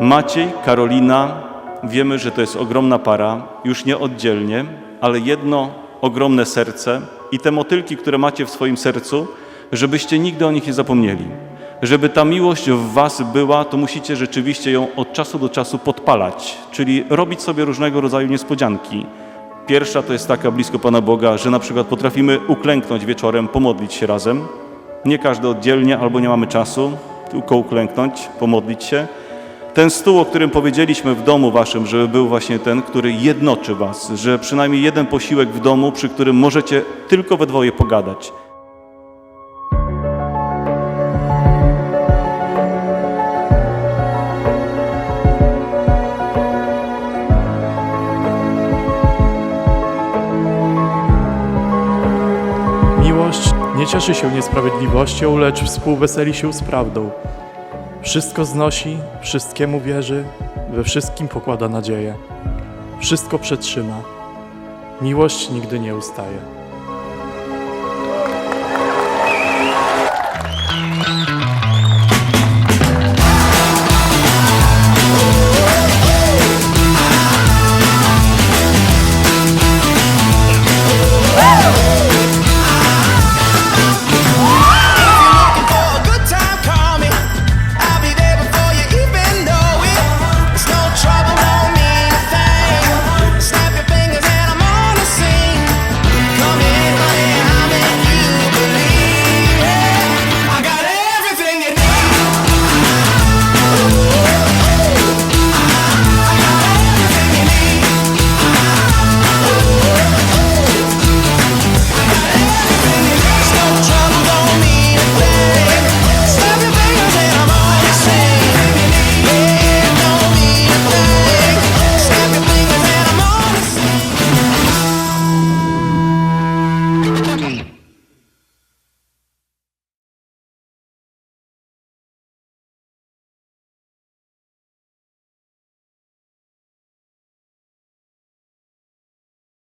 Maciej, Karolina, wiemy, że to jest ogromna para, już nie oddzielnie, ale jedno ogromne serce i te motylki, które macie w swoim sercu, żebyście nigdy o nich nie zapomnieli. Żeby ta miłość w was była, to musicie rzeczywiście ją od czasu do czasu podpalać, czyli robić sobie różnego rodzaju niespodzianki. Pierwsza to jest taka blisko Pana Boga, że na przykład potrafimy uklęknąć wieczorem, pomodlić się razem. Nie każdy oddzielnie, albo nie mamy czasu, tylko uklęknąć, pomodlić się. Ten stół, o którym powiedzieliśmy w domu waszym, żeby był właśnie ten, który jednoczy was, że przynajmniej jeden posiłek w domu, przy którym możecie tylko we dwoje pogadać. Miłość nie cieszy się niesprawiedliwością, lecz współweseli się z prawdą. Wszystko znosi, wszystkiemu wierzy, we wszystkim pokłada nadzieję. Wszystko przetrzyma. Miłość nigdy nie ustaje.